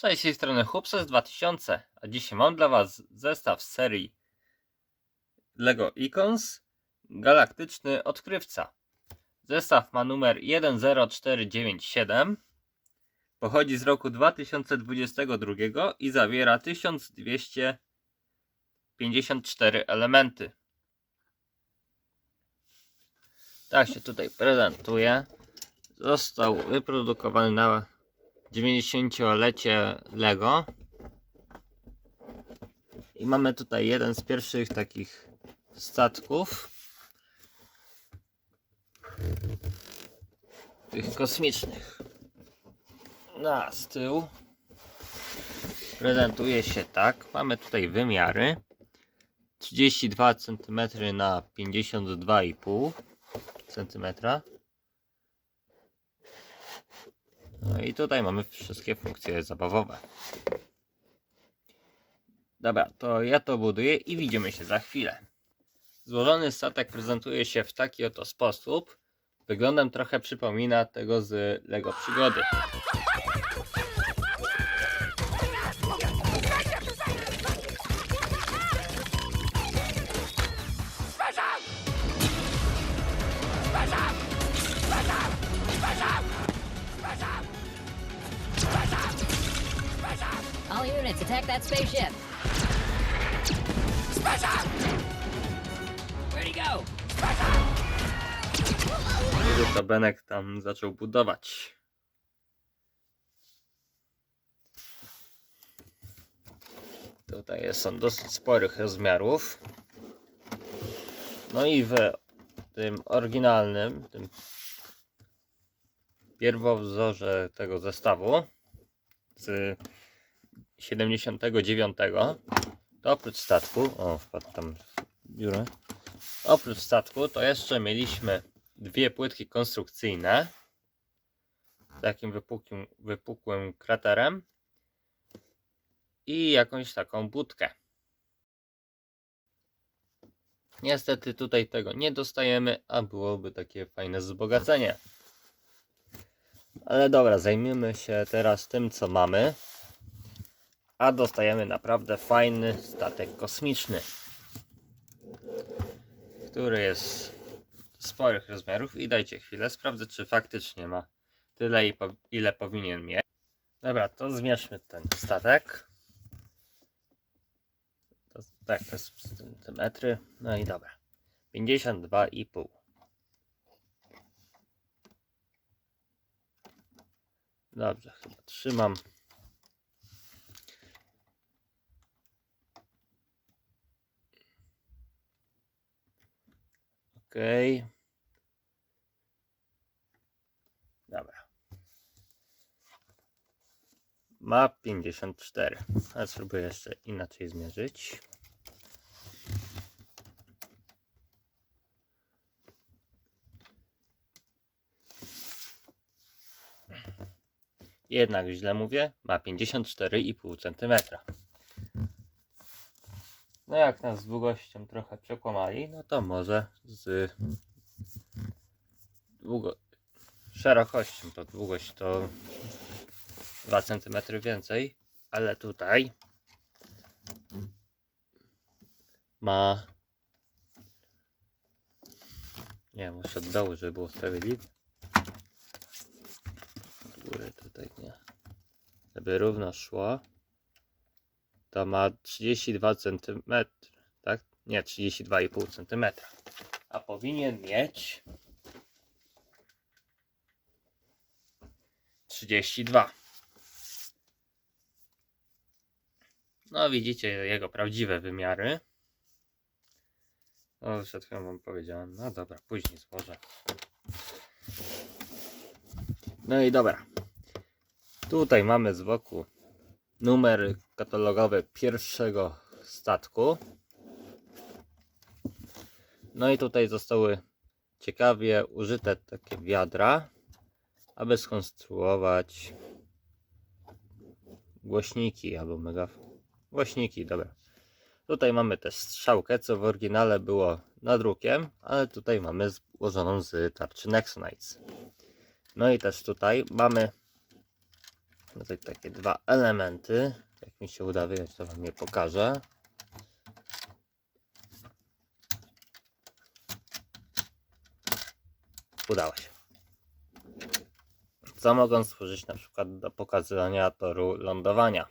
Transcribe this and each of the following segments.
Cześć, z tej strony Hupses 2000, a dzisiaj mam dla Was zestaw z serii LEGO Icons Galaktyczny Odkrywca. Zestaw ma numer 10497, pochodzi z roku 2022 i zawiera 1254 elementy. Tak się tutaj prezentuje. Został wyprodukowany na 90-lecie Lego. I mamy tutaj jeden z pierwszych takich statków. Tych kosmicznych. Na z tyłu. Prezentuje się tak. Mamy tutaj wymiary. 32 cm na 52,5 cm. No i tutaj mamy wszystkie funkcje zabawowe. Dobra, to ja to buduję i widzimy się za chwilę. Złożony statek prezentuje się w taki oto sposób. Wyglądem trochę przypomina tego z Lego Przygody. That spaceship. Where'd he go? Kiedy to Benek tam zaczął budować. Tutaj jest on dosyć sporych rozmiarów. No i w tym oryginalnym, tym pierwowzorze tego zestawu z 79 to oprócz statku, o wpadł tam biurę, oprócz statku to jeszcze mieliśmy dwie płytki konstrukcyjne z takim wypukłym, wypukłym kraterem i jakąś taką budkę. Niestety tutaj tego nie dostajemy, a byłoby takie fajne wzbogacenie. Ale dobra, zajmiemy się teraz tym, co mamy. A dostajemy naprawdę fajny statek kosmiczny, który jest sporych rozmiarów i dajcie chwilę, sprawdzę czy faktycznie ma tyle ile powinien mieć. Dobra, to zmierzmy ten statek. To, tak, to jest centymetry. No i dobra. 52,5. Dobrze, chyba trzymam. Okej. Dobra. Ma 54. Ale spróbuję jeszcze inaczej zmierzyć. Jednak źle mówię, ma 54,5 cm. No jak nas z długością trochę przekłamali, no to może z długo... szerokością to długość to 2 cm więcej, ale tutaj ma nie muszę od dołu, żeby było sprawiedliwe. Od góry tutaj nie. Żeby równo szło to ma 32 cm, tak? Nie, 32,5 cm. A powinien mieć 32. No widzicie jego prawdziwe wymiary. O, przed chwilą wam powiedziałem. No dobra, później złożę. No i dobra. Tutaj mamy z boku numer katalogowy pierwszego statku. No i tutaj zostały ciekawie użyte takie wiadra, aby skonstruować głośniki albo mega głośniki, dobra. Tutaj mamy też strzałkę, co w oryginale było nadrukiem, ale tutaj mamy złożoną z tarczy Nexonites. No i też tutaj mamy Tutaj takie dwa elementy. Jak mi się uda wyjąć, to wam je pokażę. Udało się. Co mogą służyć na przykład do pokazywania toru lądowania.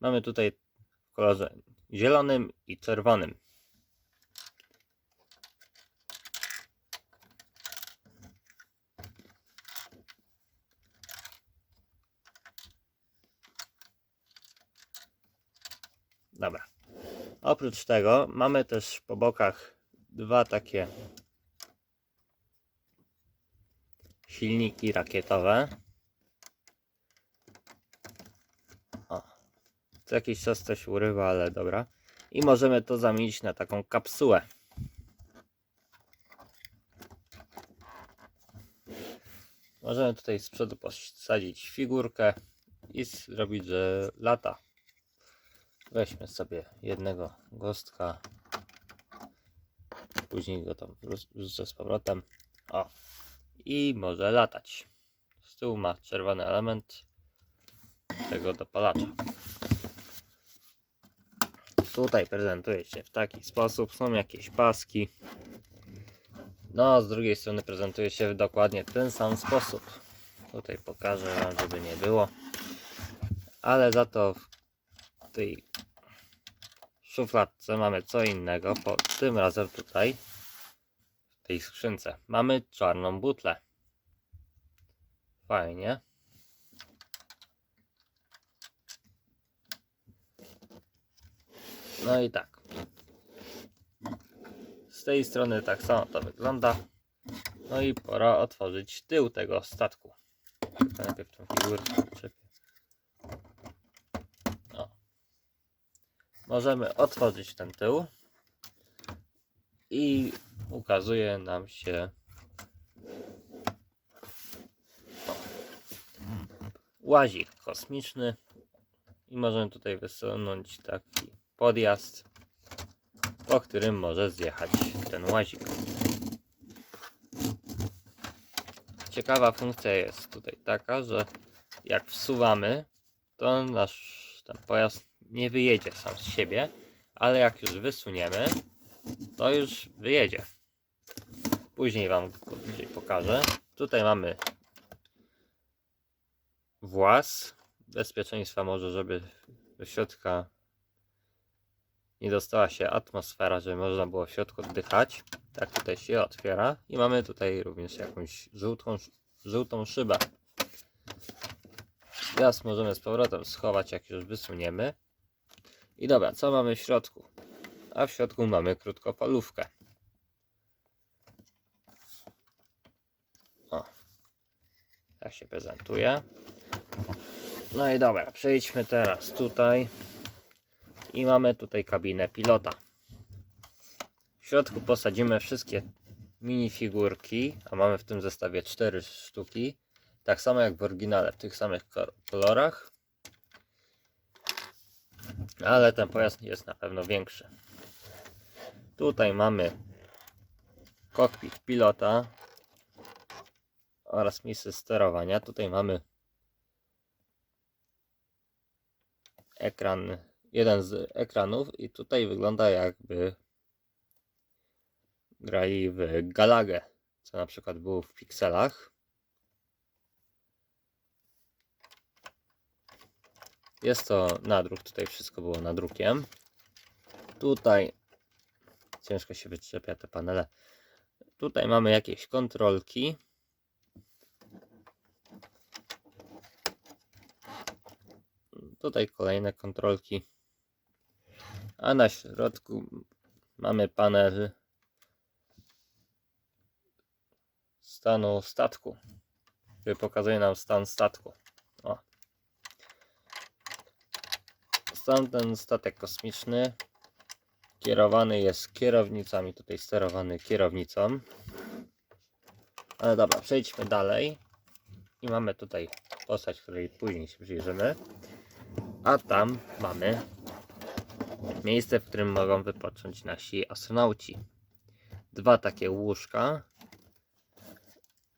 Mamy tutaj w kolorze zielonym i czerwonym. Dobra. Oprócz tego mamy też po bokach dwa takie silniki rakietowe. O. Co jakiś czas coś urywa, ale dobra. I możemy to zamienić na taką kapsułę. Możemy tutaj z przodu posadzić figurkę i zrobić, że lata. Weźmy sobie jednego gostka. Później go tam wrzucę z powrotem. O. I może latać. Z tyłu ma czerwony element tego dopalacza. Tutaj prezentuje się w taki sposób. Są jakieś paski. No, z drugiej strony prezentuje się w dokładnie ten sam sposób. Tutaj pokażę Wam, żeby nie było. Ale za to w tej szufladce mamy co innego, bo tym razem tutaj w tej skrzynce mamy czarną butlę. Fajnie. No i tak. Z tej strony tak samo to wygląda. No i pora otworzyć tył tego statku. Najpierw tą przyczepię. Możemy otworzyć ten tył i ukazuje nam się łazik kosmiczny i możemy tutaj wysunąć taki podjazd, po którym może zjechać ten łazik. Ciekawa funkcja jest tutaj taka, że jak wsuwamy, to nasz ten pojazd nie wyjedzie sam z siebie, ale jak już wysuniemy, to już wyjedzie. Później Wam go pokażę. Tutaj mamy włas bezpieczeństwa może, żeby do środka nie dostała się atmosfera, żeby można było w środku oddychać. Tak tutaj się otwiera i mamy tutaj również jakąś żółtą, żółtą szybę. Gaz możemy z powrotem schować, jak już wysuniemy. I dobra, co mamy w środku? A w środku mamy krótkofalówkę. O, tak się prezentuje. No i dobra, przejdźmy teraz tutaj. I mamy tutaj kabinę pilota. W środku posadzimy wszystkie minifigurki, a mamy w tym zestawie 4 sztuki. Tak samo jak w oryginale, w tych samych ko- kolorach. Ale ten pojazd jest na pewno większy. Tutaj mamy kokpit pilota oraz miejsce sterowania. Tutaj mamy ekran, jeden z ekranów i tutaj wygląda jakby grali w Galagę, co na przykład było w pikselach. Jest to nadruk, tutaj wszystko było nadrukiem. Tutaj ciężko się wyczepia te panele. Tutaj mamy jakieś kontrolki. Tutaj kolejne kontrolki. A na środku mamy panel stanu statku, który pokazuje nam stan statku. O. Stan ten statek kosmiczny kierowany jest kierownicami, tutaj sterowany kierownicą. Ale dobra, przejdźmy dalej. I mamy tutaj postać, której później się przyjrzymy. A tam mamy miejsce, w którym mogą wypocząć nasi astronauci. Dwa takie łóżka.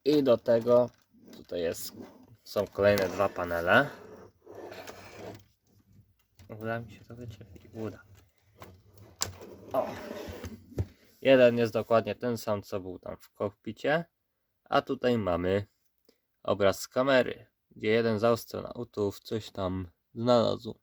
I do tego tutaj jest Są kolejne dwa panele. Uda mi się to wyczepić? Uda. O. Jeden jest dokładnie ten sam, co był tam w kokpicie. A tutaj mamy obraz z kamery, gdzie jeden z astronautów coś tam znalazł.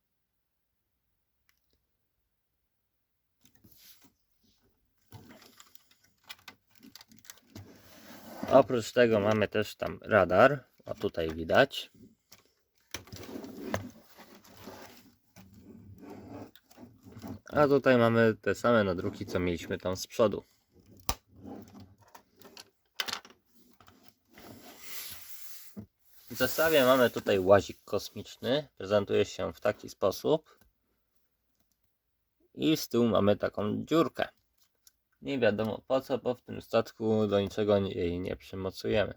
Oprócz tego mamy też tam radar. O tutaj widać. A tutaj mamy te same nadruki, co mieliśmy tam z przodu. W zestawie mamy tutaj łazik kosmiczny. Prezentuje się w taki sposób. I z tyłu mamy taką dziurkę. Nie wiadomo po co, bo w tym statku do niczego jej nie przymocujemy.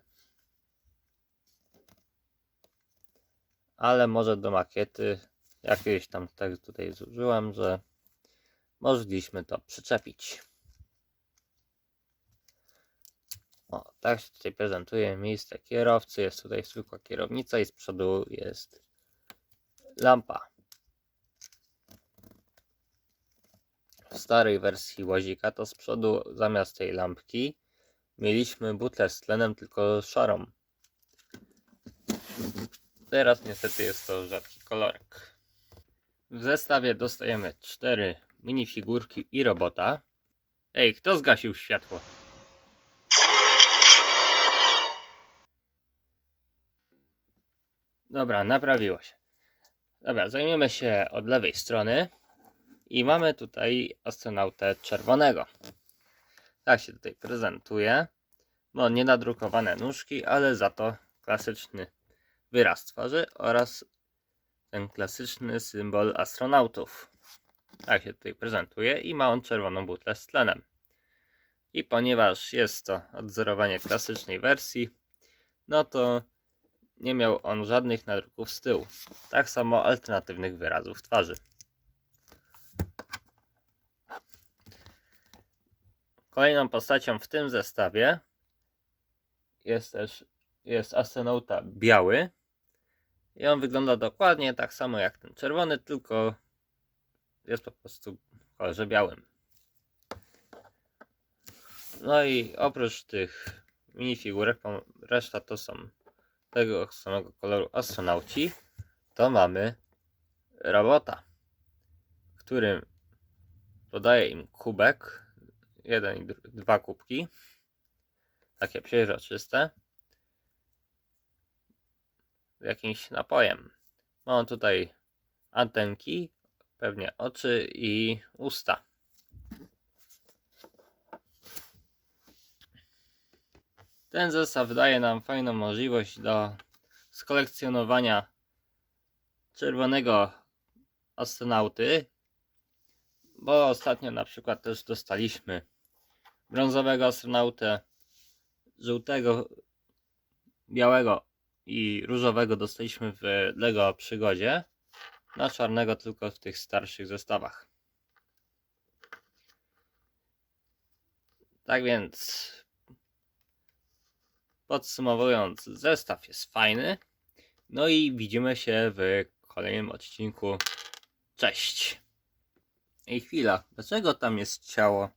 Ale może do makiety jakieś tam tak tutaj zużyłem, że mogliśmy to przyczepić. O, tak się tutaj prezentuje miejsce kierowcy. Jest tutaj zwykła kierownica i z przodu jest lampa. W starej wersji łazika to z przodu zamiast tej lampki mieliśmy butlę z tlenem tylko szarą. Teraz niestety jest to rzadki kolorek. W zestawie dostajemy cztery minifigurki i robota. Ej, kto zgasił światło? Dobra, naprawiło się. Dobra, zajmiemy się od lewej strony. I mamy tutaj astronautę czerwonego. Tak się tutaj prezentuje. No, nie nadrukowane nóżki, ale za to klasyczny wyraz twarzy oraz ten klasyczny symbol astronautów. Tak się tutaj prezentuje i ma on czerwoną butlę z tlenem. I ponieważ jest to odzorowanie klasycznej wersji, no to nie miał on żadnych nadruków z tyłu. Tak samo alternatywnych wyrazów twarzy. Kolejną postacią w tym zestawie jest też jest astronauta biały. I on wygląda dokładnie tak samo jak ten czerwony, tylko jest po prostu w kolorze białym. No i oprócz tych minifigurek, reszta to są tego samego koloru astronauci, to mamy robota, którym podaje im kubek, jeden i dwa kubki, takie przeźroczyste, jakimś napojem. Ma on tutaj antenki, pewnie oczy i usta. Ten zestaw daje nam fajną możliwość do skolekcjonowania czerwonego astronauty, bo ostatnio na przykład też dostaliśmy brązowego astronautę, żółtego, białego i różowego dostaliśmy w Lego Przygodzie, na czarnego tylko w tych starszych zestawach. Tak więc podsumowując, zestaw jest fajny. No i widzimy się w kolejnym odcinku. Cześć! Ej, chwila, dlaczego tam jest ciało